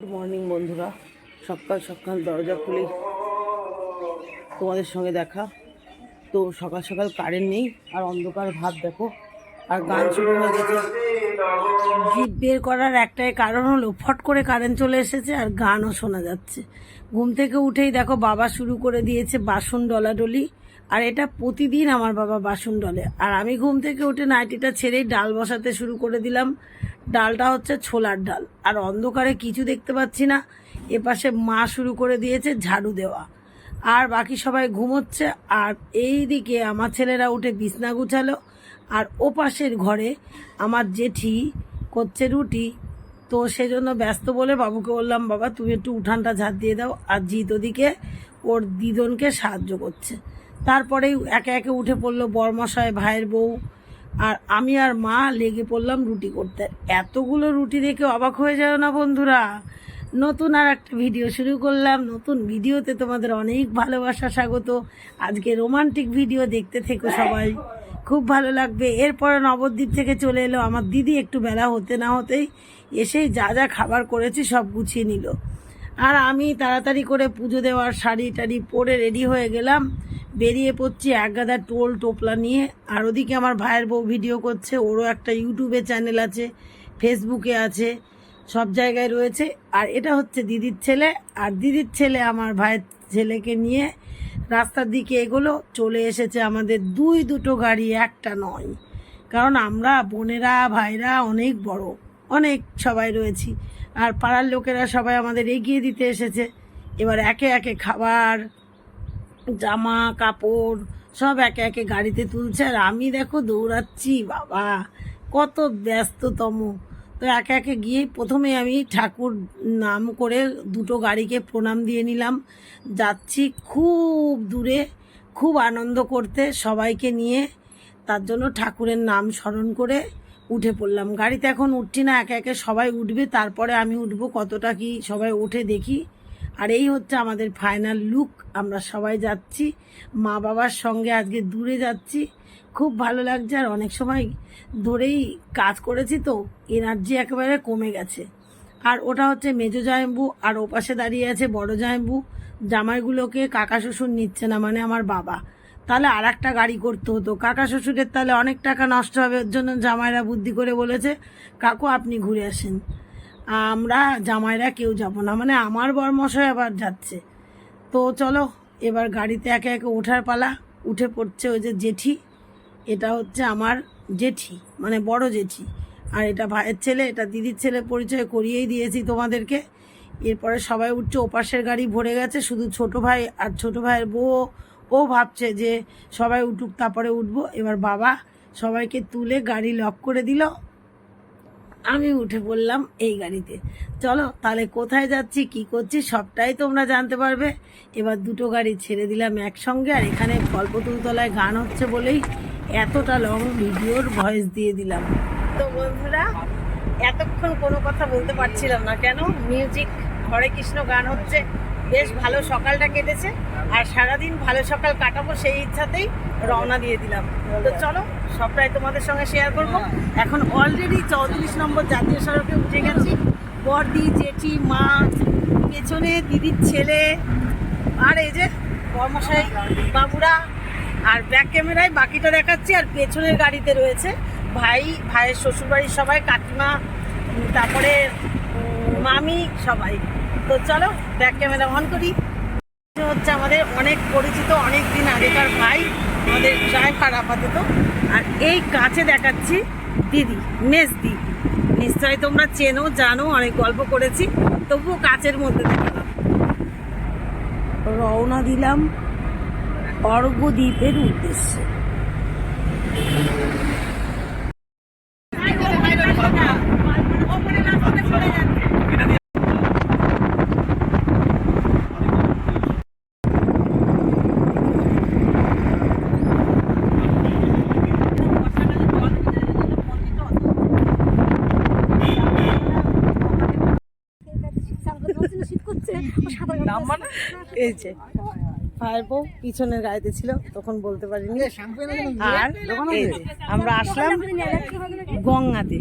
Good morning বন্ধুরা। সকাল সকাল দরজা খুলে তোমাদের সঙ্গে দেখা। তো সকাল সকাল কারেন্ট নেই, আর অন্ধকার ভাব দেখো। আর গান শুরু হয়ে গেছে। জিপ বের করার একটাই কারণ হলো, ফট করে কারেন্ট চলে এসেছে আর গানও শোনা যাচ্ছে। ঘুম থেকে উঠেই দেখো বাবা শুরু করে দিয়েছে বাসন ডলাডলি। আর এটা প্রতিদিন আমার বাবা বাসন ডলে। আর আমি ঘুম থেকে উঠে নাইটিটা ছেড়েই ডাল বসাতে শুরু করে দিলাম। ডালটা হচ্ছে ছোলার ডাল। আর অন্ধকারে কিছু দেখতে পাচ্ছি না। এপাশে মা শুরু করে দিয়েছে ঝাড়ু দেওয়া। আর বাকি সবাই ঘুমোচ্ছে। আর এই দিকে আমার ছেলেরা উঠে বিছনা গুছালো। আর ও পাশের ঘরে আমার জেঠি করছে রুটি। তো সেজন্য ব্যস্ত বলে বাবুকে বললাম, বাবা, তুমি একটু উঠানটা ঝাড় দিয়ে দাও। আর জিত ওদিকে ওর দিদনকে সাহায্য করছে। তারপরেই একে একে উঠে পড়ল বরমশাই, ভাইয়ের বউ আর আমি আর মা লেগে পড়লাম রুটি করতে। এতগুলো রুটি দেখে অবাক হয়ে যাও না বন্ধুরা? নতুন আর একটা ভিডিও শুরু করলাম। নতুন ভিডিওতে তোমাদের অনেক ভালোবাসা, স্বাগত। আজকে রোমান্টিক ভিডিও দেখতে থেকো সবাই। খুব ভালো লাগবে। এরপরে নবদ্বীপ থেকে চলে এলো আমার দিদি। একটু বেলা হতে না হতেই এসেই যা যা খাবার করেছি সব গুছিয়ে নিল। আর আমি তাড়াতাড়ি করে পুজো দেওয়ার শাড়ি টাড়ি পরে রেডি হয়ে গেলাম। বেরিয়ে পড়ছি এক গাদা টোল টোপলা নিয়ে। আর ওদিকে আমার ভাইয়ের বউ ভিডিও করছে, ওরও একটা ইউটিউবে চ্যানেল আছে ফেসবুকে আছে, সব জায়গায় রয়েছে। আর এটা হচ্ছে দিদির ছেলে। আর দিদির ছেলে আমার ভাইয়ের ছেলেকে নিয়ে রাস্তার দিকে এগুলো, চলে এসেছে আমাদের দুই দুটো গাড়ি, একটা নয়। কারণ আমরা বোনেরা, ভাইরা অনেক বড়, অনেক সবাই রয়েছি। আর পাড়ার লোকেরা সবাই আমাদের এগিয়ে দিতে এসেছে। এবার একে একে খাবার জামা, কাপড় সব একে একে গাড়িতে তুলছে। আর আমি দেখো দৌড়াচ্ছি, বাবা, কত ব্যস্ততম। তো একে একে গিয়ে প্রথমে আমি ঠাকুর নাম করে দুটো গাড়িকে প্রণাম দিয়ে নিলাম। যাচ্ছি খুব দূরে, খুব আনন্দ করতে সবাইকে নিয়ে। তার জন্য ঠাকুরের নাম স্মরণ করে উঠে পড়লাম। গাড়িতে এখন উঠছি না, একে একে সবাই উঠবে। তারপরে আমি উঠবো কতটা কি সবাই উঠে দেখি। আর এই হচ্ছে আমাদের ফাইনাল লুক আমরা সবাই যাচ্ছি, মা বাবার সঙ্গে আজকে দূরে যাচ্ছি, খুব ভালো লাগছে আর অনেক সময় ধরেই কাজ করেছি তো এনার্জি একেবারে কমে গেছে। আর ওটা হচ্ছে মেজো জামাইবু, আর ওপাশে দাঁড়িয়ে আছে বড় জামাইবু, জামাইগুলোকে কাকা শ্বশুর নিচ্ছে না মানে আমার বাবা। তাহলে আর একটা গাড়ি করতে হতো, কাকা শ্বশুরের তাহলে অনেক টাকা নষ্ট হবে, ওর জন্য জামাইরা বুদ্ধি করে বলেছে, কাকু, আপনি ঘুরে আসেন। আমরা জামাইরা কেউ যাব না। মানে আমার বরমশাই আবার যাচ্ছে। তো চলো, এবার গাড়িতে একে একে ওঠার পালা। উঠে পড়ছে ওই যে জেঠি। এটা হচ্ছে আমার জেঠি মানে বড় জেঠি। আর এটা ভাইয়ের ছেলে, এটা দিদির ছেলে পরিচয় করিয়েই দিয়েছি তোমাদেরকে। এরপরে সবাই উঠছে, ওপাশের গাড়ি ভরে গেছে। শুধু ছোট ভাই আর ছোট ভাইয়ের বউ। ও ভাবছে যে সবাই উঠুক, তারপরে উঠবো। এবার বাবা সবাইকে তুলে গাড়ি লক করে দিল। আমি উঠে পড়লাম এই গাড়িতে। চলো, তাহলে কোথায় যাচ্ছি, কি করছি, সবটাই তোমরা জানতে পারবে। এবার দুটো গাড়ি ছেড়ে দিলাম একসঙ্গে, আর এখানে কল্পতুলতলায় গান হচ্ছে বলেই এতটা লং ভিডিওর ভয়েস দিয়ে দিলাম। তো বন্ধুরা, এতক্ষণ কোনো কথা বলতে পারছিলাম না কেন? মিউজিক হরে কৃষ্ণ গান হচ্ছে, বেশ ভালো সকালটা কেটেছে, আর সারাদিন ভালো সকাল কাটাবো সেই ইচ্ছাতেই রওনা দিয়ে দিলাম। তো চলো সবটাই তোমাদের সঙ্গে শেয়ার করব। এখন অলরেডি চৌত্রিশ নম্বর জাতীয় সড়কে উঠে গেছি। বর্দি, জেঠি, মা, পেছনে দিদির ছেলে, আর এই যে কর্মশাই, বাবুরা, আর ব্যাক ক্যামেরায় বাকিটা দেখাচ্ছি, আর পেছনের গাড়িতে রয়েছে ভাই, ভাইয়ের শ্বশুরবাড়ির সবাই, কাকিমা তারপরে মামি সবাই। তো চলো ব্যাক ক্যামেরা অন করি। হচ্ছে আমাদের অনেক পরিচিত অনেক দিন আগেকার ভাই। আমাদের ড্রাইভার আপাতত। আর এই কাছে দেখাচ্ছি দিদি মেজদি তোমরা চেনো, জানো, অনেক গল্প করেছি, তবুও কাচের মধ্যে দেখালাম রওনা দিলাম অর্ঘদ্বীপের উদ্দেশ্যে। এই যে বউ পিছনের গাড়িতে ছিল তখন বলতে পারিনি। আর আমরা আসলাম গঙ্গাতে।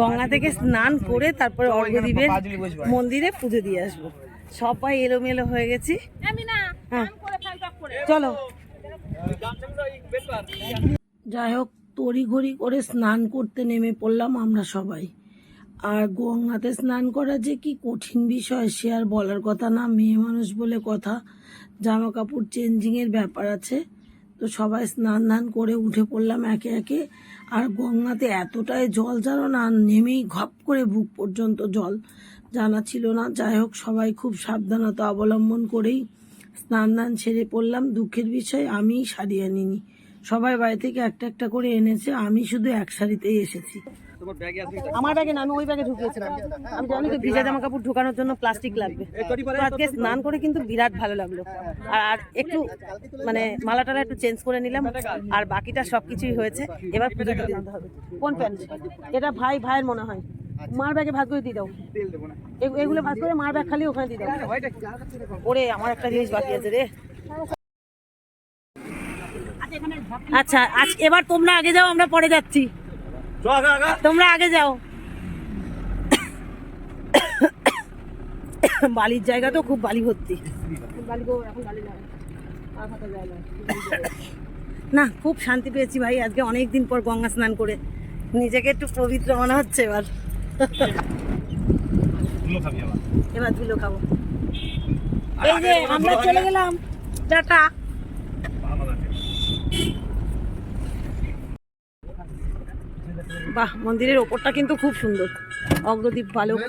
গঙ্গা থেকে স্নান করে তারপরে অর্ঘদ্বীপের মন্দিরে পুজো দিয়ে আসব। সবাই এলোমেলো হয়ে গেছি। হ্যাঁ। চলো। যাই হোক তড়িঘড়ি করে স্নান করতে নেমে পড়লাম আমরা সবাই। আর গঙ্গাতে স্নান করা যে কি কঠিন বিষয়, সে আর বলার কথা না। মেয়ে মানুষ বলে কথা জামা কাপড় চেঞ্জিংয়ের ব্যাপার আছে। তো সবাই স্নান ধান করে উঠে পড়লাম একে একে। আর গঙ্গাতে এতটাই জল জানো না, নেমেই ঘপ করে বুক পর্যন্ত জল। জানা ছিল না যাই হোক সবাই খুব সাবধানতা অবলম্বন করেই স্নান দান সেরে পড়লাম। দুঃখের বিষয় আমি শাড়ি আনিনি সবাই বাড়ি থেকে একটা একটা করে এনেছে, আমি শুধু এক শাড়িতেই এসেছি। আমার ব্যাগে না আমি ওই ব্যাগে ঢুকিয়েছিলাম। আমি জানি তো ভিজা জামা কাপড় ঢোকানোর জন্য প্লাস্টিক লাগবে। তো আজকে স্নান করে কিন্তু বিরাট ভালো লাগল। আর একটু মানে মালা টালা একটু চেঞ্জ করে নিলাম। আর বাকিটা সবকিছুই হয়েছে। এবার পুজো দিতে হবে। কোন প্যান্ট এটা ভাই ভাইয়ের মনে হয়। মার ব্যাগে ভাগ করে দিয়ে দাও। এগুলো ভাগ করে মার ব্যাগ খালি ওখানে দিয়ে দাও। ওরে আমার একটা জিনিস বাকি আছে রে। আচ্ছা আজ এবার তোমরা আগে যাও আমরা পরে যাচ্ছি। তোমরা আগে যাও। বালির জায়গা তো খুব বালি ভর্তি। না। খুব শান্তি পেয়েছি ভাই। আজকে অনেক দিন পর গঙ্গা স্নান করে নিজেকে একটু পবিত্র মনে হচ্ছে এবার। এবার ধুলো খাব। এই যে আমরা চলে গেলাম। টাটা। বাহ, মন্দিরের ওপরটা কিন্তু খুব সুন্দর। অগ্রদীপ বালক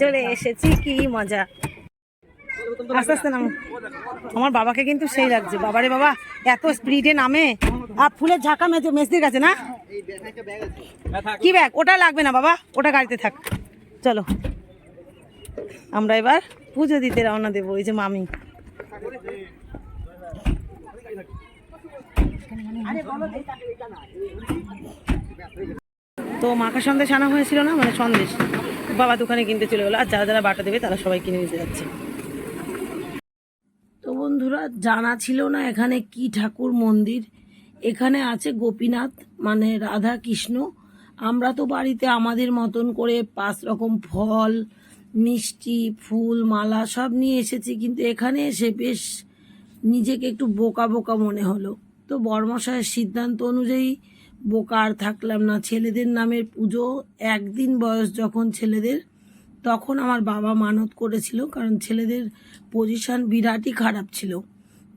চলে এসেছি, কি মজা। আস্তে আস্তে নামো। আমার বাবাকে কিন্তু সেই লাগছে। বাবারে বাবা, এত স্পিডে নামে। আর ফুলের ঝাঁকা মেজে মেসদির কাছে না? কি ব্যাগ? ওটা লাগবে না বাবা, ওটা গাড়িতে থাক। চলো। আমরা এবার পুজো দিতে রওনা দেবো, এই যে মামি। তো মাখা সন্দেশ আনা হয়েছিল না মানে সন্দেশ। বাবা দোকানে কিনতে চলে গেলো, আর যারা যারা বাটা দেবে তারা সবাই কিনে নিতে যাচ্ছে। তো বন্ধুরা, জানা ছিল না এখানে কি ঠাকুর মন্দির। এখানে আছে গোপীনাথ মানে রাধা কৃষ্ণ। আমরা তো বাড়িতে আমাদের মতন করে পাঁচ রকম ফল, মিষ্টি, ফুল, মালা সব নিয়ে এসেছি, কিন্তু এখানে এসে বেশ নিজেকে একটু বোকা বোকা মনে হলো। তো বর্মশায়ের সিদ্ধান্ত অনুযায়ী বোকা আর থাকলাম না। ছেলেদের নামের পুজো, একদিন বয়স যখন ছেলেদের, তখন আমার বাবা মানত করেছিল, কারণ ছেলেদের পজিশন বিরাটই খারাপ ছিল,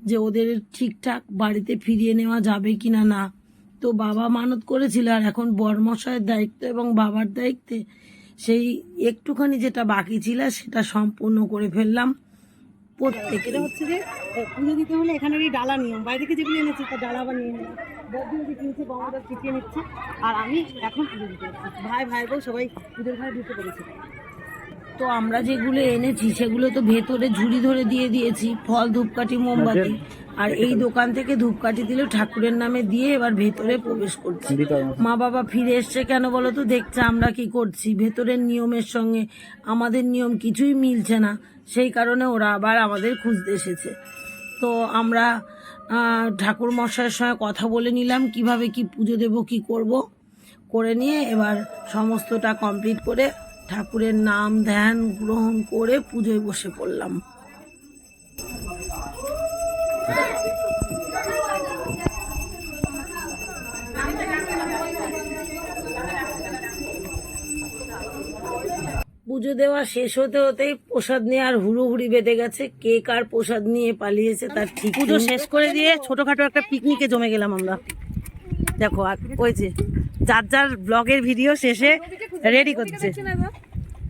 যে ওদের ঠিকঠাক বাড়িতে ফিরিয়ে নেওয়া যাবে কি না। না তো বাবা মানত করেছিল, আর এখন বর্মশায়ের দায়িত্ব এবং বাবার দায়িত্বে সেই একটুখানি যেটা বাকি ছিল, সেটা সম্পূর্ণ করে ফেললাম। প্রত্যেকে এটা হচ্ছে যে পুজো দিতে হলে এখানের এই ডালা নিয়ম। বাইরে থেকে যেগুলো এনেছি তার ডালা আবার নিয়ে নিলাম বৌদিও যে কিনছে বৌমাদের চিটিয়ে নিচ্ছে। আর আমি এখন পুজো দিতে যাচ্ছি। ভাই ভাই বউ সবাই পুজোর ঘরে ঢুকে পড়েছে। তো আমরা যেগুলো এনেছি সেগুলো তো ভেতরে ঝুড়ি ধরে দিয়ে দিয়েছি। ফল ধূপকাঠি মোমবাতি। আর এই দোকান থেকে ধূপকাঠি দিলে ঠাকুরের নামে দিয়ে এবার ভেতরে প্রবেশ করছি। মা বাবা ফিরে এসছে কেন বলো তো? দেখছে আমরা কি করছি। ভেতরের নিয়মের সঙ্গে আমাদের নিয়ম কিছুই মিলছে না। সেই কারণে ওরা আবার আমাদের খুঁজতে এসেছে। তো আমরা ঠাকুর মশাইয়ের সঙ্গে কথা বলে নিলাম, কীভাবে কি পুজো দেব, কি করব, করে নিয়ে এবার সমস্তটা কমপ্লিট করে ঠাকুরের নাম ধ্যান গ্রহণ করে পুজোয় বসে পড়লাম। পুজো দেওয়া শেষ হতে হতেই প্রসাদ নিয়ে আর হুড়োহুড়ি বেঁধে গেছে। কে কার প্রসাদ নিয়ে পালিয়েছে তার ঠিক পুজো শেষ করে দিয়ে ছোটখাটো একটা পিকনিকে জমে গেলাম আমরা। দেখো আর ওই যে যার যার ব্লগের ভিডিও শেষে রেডি করছে।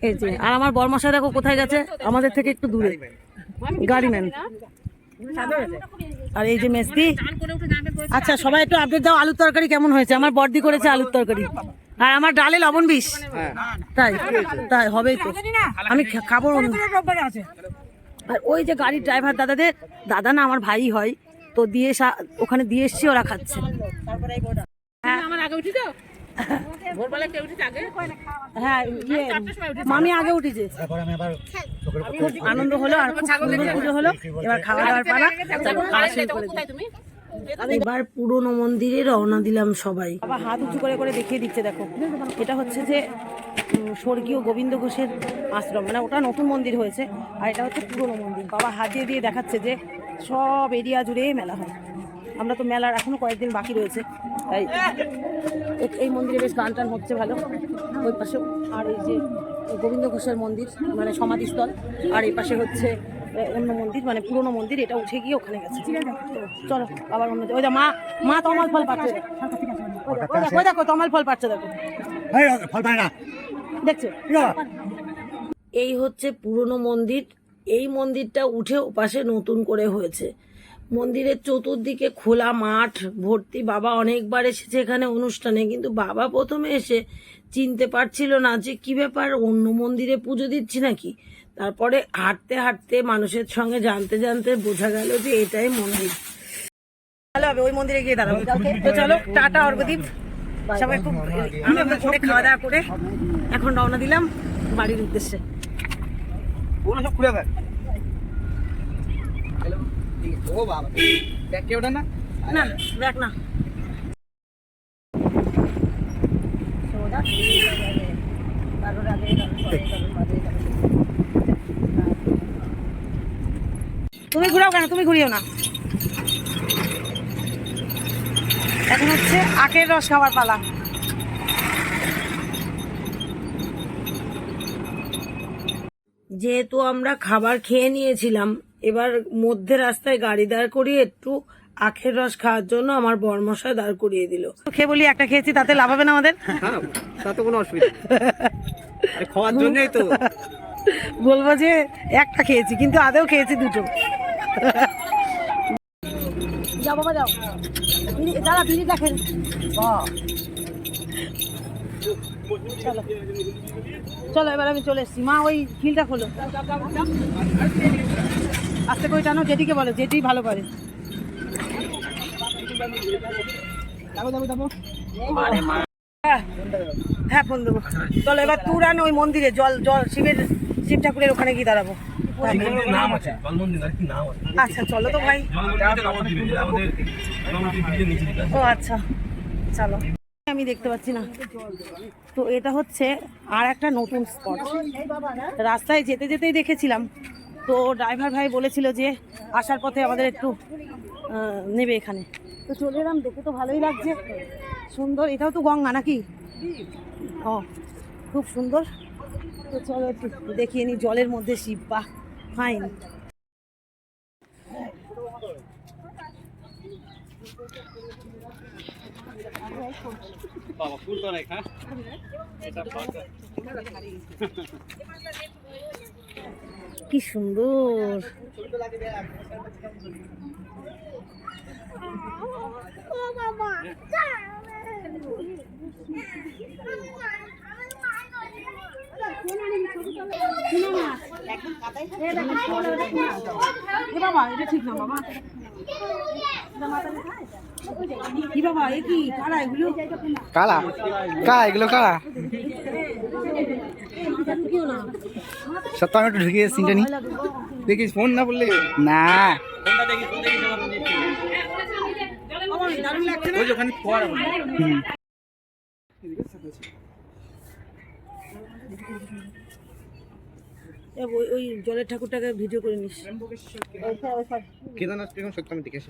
এই যে আর আমার বরমশা দেখো কোথায় গেছে? আমাদের থেকে একটু দূরে। গাড়ি নেন আর এই যে মেসদি। আচ্ছা সবাই একটু আপডেট দাও আলুর তরকারি কেমন হয়েছে? আমার বর্দি করেছে আলুর তরকারি। আর আমার ডালে লবণ বিষ। তাই তাই হবেই তো। আমি খাব আর ওই যে গাড়ির ড্রাইভার দাদাদের দাদা না আমার ভাই হয় তো দিয়ে ওখানে দিয়ে এসছি ওরা খাচ্ছে। হ্যাঁ। ইয়ে মামি আগে উঠেছে। খুব আনন্দ হলো আর খুব সুন্দর পুজো হলো। এবার খাওয়া দাওয়ার পালা। এবার পুরনো মন্দিরে রওনা দিলাম সবাই। বাবা, হাত উঁচু করে করে দেখিয়ে দিচ্ছে, দেখো। এটা হচ্ছে যে স্বর্গীয় গোবিন্দ ঘোষের আশ্রম। মানে ওটা নতুন মন্দির হয়েছে, আর এটা হচ্ছে পুরনো মন্দির। বাবা হাত দিয়ে দিয়ে দেখাচ্ছে যে, সব এরিয়া জুড়ে মেলা হয়। আমরা তো মেলার এখনও কয়েকদিন বাকি রয়েছে, তাই এই মন্দিরে বেশ গান টান হচ্ছে ভালো। ওই পাশে আর এই যে গোবিন্দ ঘোষের মন্দির মানে সমাধিস্থল। আর এই পাশে হচ্ছে অন্য মন্দির মানে পুরনো মন্দির এটা উঠে গিয়ে ওখানে গেছে। চলো আবার অন্য ওই মা মা তমাল ফল পাচ্ছে। ওই দেখো, তমাল ফল পাচ্ছে দেখো। দেখছ? এই হচ্ছে পুরনো মন্দির। এই মন্দিরটা উঠে ওপাশে নতুন করে হয়েছে। মন্দিরের চতুর্দিকে খোলা মাঠ ভর্তি বাবা অনেকবার এসেছে এখানে অনুষ্ঠানে কিন্তু বাবা প্রথমে এসে চিনতে পারছিল না যে কি ব্যাপার অন্য মন্দিরে পুজো দিচ্ছি নাকি? তারপরে হাঁটতে হাঁটতে মানুষের সঙ্গে জানতে জানতে বোঝা গেল যে এটাই মন্দির। ভালো হবে ওই মন্দিরে গিয়ে দাঁড়াবো। তো চলো টাটা অর্গদীপ সবাই খুব আনন্দ করে খাওয়া দাওয়া করে এখন রওনা দিলাম বাড়ির উদ্দেশ্যে ওগুলো সব খুলে দেয় ও বাবা। দেখ কে ওটা না? না না। তুমি ঘুরাও কেন? তুমি ঘুরিও না। এখন হচ্ছে আখের রস খাওয়ার পালা। যেহেতু আমরা খাবার খেয়ে নিয়েছিলাম এবার মধ্যে রাস্তায় গাড়ি দাঁড় করিয়ে একটু আখের রস খাওয়ার জন্য আমার বরমশাই দাঁড় করিয়ে দিল। তো খেয়ে বলি একটা খেয়েছি তাতে লাভ হবে না আমাদের? হ্যাঁ তাতে কোনো অসুবিধা খাওয়ার জন্যই তো। বলব যে একটা খেয়েছি কিন্তু আদেও খেয়েছি দুটো। যাও বাবা যাও। দাদা বিড়িটা খেয়ে চলো। চলো এবার আমি চলে এসেছি। মা ওই খিলটা খোলো। আস্তে করে টানো যেটিকে বলো যেটি ভালো করে। হ্যাঁ, হ্যাঁ ফোন দেবো। চলো এবার তুরান ওই মন্দিরে জল জল শিবের শিব ঠাকুরের ওখানে গিয়ে দাঁড়াবো। আচ্ছা চলো তো ভাই। ও আচ্ছা। চলো। আমি দেখতে পাচ্ছি না। তো এটা হচ্ছে আর একটা নতুন স্পট রাস্তায় যেতে যেতেই দেখেছিলাম। তো ড্রাইভার ভাই বলেছিল যে আসার পথে আমাদের একটু নেবে এখানে। তো চলে এলাম দেখে তো ভালোই লাগছে। সুন্দর এটাও তো গঙ্গা নাকি? ও খুব সুন্দর। তো চলো একটু দেখিয়ে নি জলের মধ্যে শিব বাহ ফাইন কি সুন্দর বাবা এটা ঠিক না বাবা কি বাবা এ কি কারা এগুলো কালা কালা এগুলো কালা তো আমি একটু ঢুকিয়ে সিনটা নি দেখিস ফোন না বললে না। ওই জলের ঠাকুরটাকে ভিডিও করে নিস। কেদারনাথ সত্যি আমি দেখেছি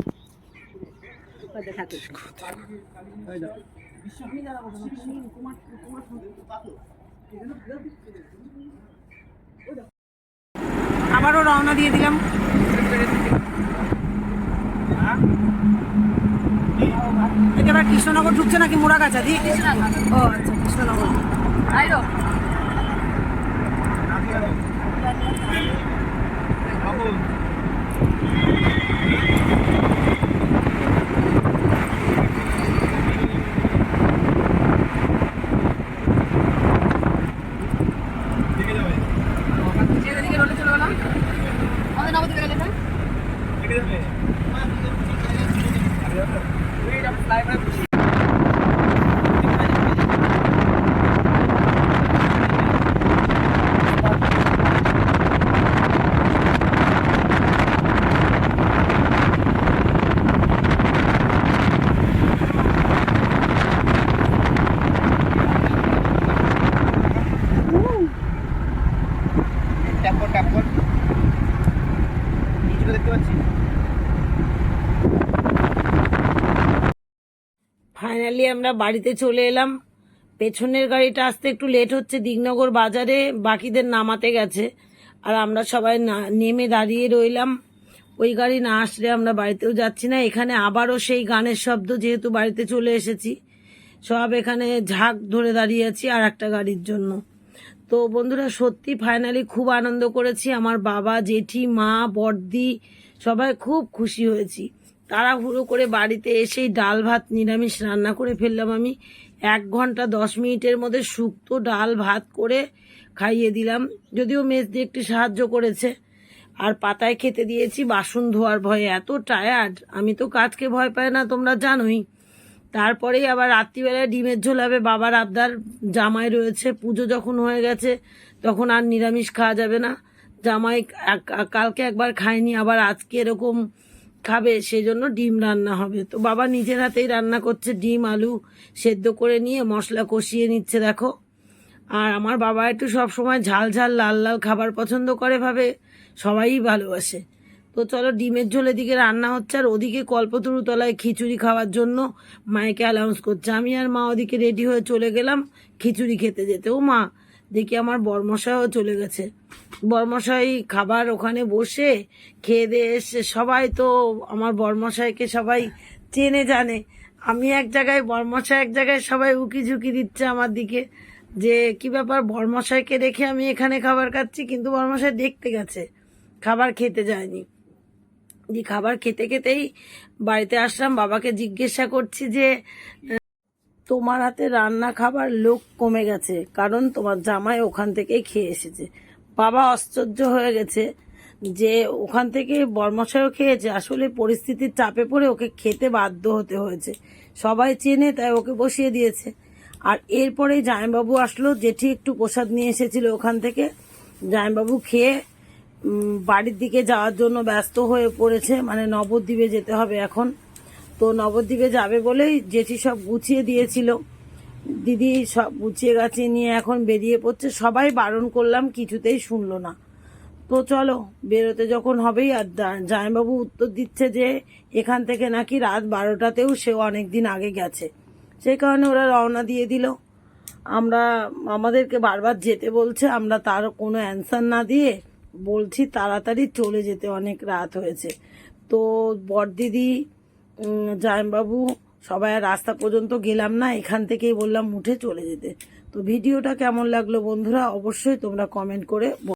আবারও রওনা দিয়ে দিলাম। এটা কৃষ্ণনগর ঢুকছে নাকি মুড়াগাছা? দিয়ে ও আচ্ছা কৃষ্ণনগর। Thank you. আমি ফ্লাইওভারে আমরা বাড়িতে চলে এলাম। পেছনের গাড়িটা আসতে একটু লেট হচ্ছে, দিগনগর বাজারে, বাকিদের নামাতে গেছে। আর আমরা সবাই নেমে দাঁড়িয়ে রইলাম। ওই গাড়ি না আসলে আমরা বাড়িতেও যাচ্ছি না। এখানে আবারও সেই গানের শব্দ, যেহেতু বাড়িতে চলে এসেছি। সব এখানে ঝাঁক ধরে দাঁড়িয়ে আছি আর একটা গাড়ির জন্য। তো বন্ধুরা, সত্যি ফাইনালি খুব আনন্দ করেছি। আমার বাবা, জেঠি, মা, বড়দি, সবাই খুব খুশি হয়েছি। তাড়াহুড়ো করে বাড়িতে এসেই ডাল ভাত নিরামিষ রান্না করে ফেললাম আমি। এক ঘণ্টা দশ মিনিটের মধ্যে শুক্তো ডাল ভাত করে খাইয়ে দিলাম। যদিও মেজ দিয়ে একটু সাহায্য করেছে। আর পাতায় খেতে দিয়েছি, বাসন ধোয়ার ভয়ে। এত টায়ার্ড আমি তো কাজকে ভয় পাই না, তোমরা জানোই। তারপরেই আবার রাত্রিবেলায় ডিমের ঝোল হবে। বাবার আবদার, জামাই রয়েছে, পুজো যখন হয়ে গেছে, তখন আর নিরামিষ খাওয়া যাবে না। জামাই কালকে একবার খায়নি, আবার আজকে এরকম খাবে সেই জন্য ডিম রান্না হবে। তো বাবা নিজের হাতেই রান্না করছে ডিম, আলু সেদ্ধ করে নিয়ে মশলা কষিয়ে নিচ্ছে, দেখো। আর আমার বাবা একটু সব সময় ঝাল ঝাল, লাল লাল খাবার পছন্দ করে ভাবে, সবাই ভালোবাসে। তো চলো ডিমের ঝোল এদিকে রান্না হচ্ছে, আর ওদিকে কল্পতরু তলায় খিচুড়ি খাওয়ার জন্য মাইকে অ্যালাউন্স করছে। আমি আর মা ওদিকে রেডি হয়ে চলে গেলাম খিচুড়ি খেতে যেতে। ও মা দেখি আমার বর্মশাইও চলে গেছে। বর্মশাই খাবার ওখানে বসে খেয়ে দিয়ে এসে সবাই তো আমার বর্মশাইকে সবাই চেনে জানে। আমি এক জায়গায়, বর্মশাই এক জায়গায় সবাই উকি ঝুঁকি দিচ্ছে আমার দিকে যে, কি ব্যাপার, বর্মশাইকে রেখে আমি এখানে খাবার খাচ্ছি? কিন্তু বর্মশাই দেখতে গেছে, খাবার খেতে যায়নি। দিয়ে খাবার খেতে খেতেই বাড়িতে আসলাম, বাবাকে জিজ্ঞাসা করছি যে তোমার হাতে রান্না খাবার লোক কমে গেছে, কারণ তোমার জামাই ওখান থেকেই খেয়ে এসেছে। বাবা আশ্চর্য হয়ে গেছে যে ওখান থেকে বর্মশাইও খেয়েছে। আসলে পরিস্থিতির চাপে পড়ে ওকে খেতে বাধ্য হতে হয়েছে। সবাই চেনে তাই ওকে বসিয়ে দিয়েছে। আর এরপরেই জামাইবাবু আসলো, জেঠি একটু প্রসাদ নিয়ে এসেছিল ওখান থেকে। জামাইবাবু খেয়ে বাড়ির দিকে যাওয়ার জন্য ব্যস্ত হয়ে পড়েছে। মানে নবদ্বীপে যেতে হবে এখন। তো নবদ্বীপে যাবে বলেই জেঠি সব গুছিয়ে দিয়েছিল। দিদি সব গুছিয়ে গাছিয়ে নিয়ে এখন বেরিয়ে পড়ছে। সবাই বারণ করলাম, কিছুতেই শুনলো না। তো চলো, বেরোতে যখন হবেই, আর জামাইবাবু উত্তর দিচ্ছে যে, এখান থেকে নাকি রাত বারোটাতেও সেও অনেক দিন আগে গেছে। সেই কারণে ওরা রওনা দিয়ে দিল। আমরা, আমাদেরকে বারবার যেতে বলছে, আমরা তার কোনো অ্যান্সার না দিয়ে বলছি, তাড়াতাড়ি চলে যেতে, অনেক রাত হয়েছে। তো বড়দিদি জামাইবাবু সবাই রাস্তা পর্যন্ত গেলাম না, এখান থেকেই বললাম উঠে চলে যেতে। তো ভিডিওটা কেমন লাগল বন্ধুরা, অবশ্যই তোমরা কমেন্ট করে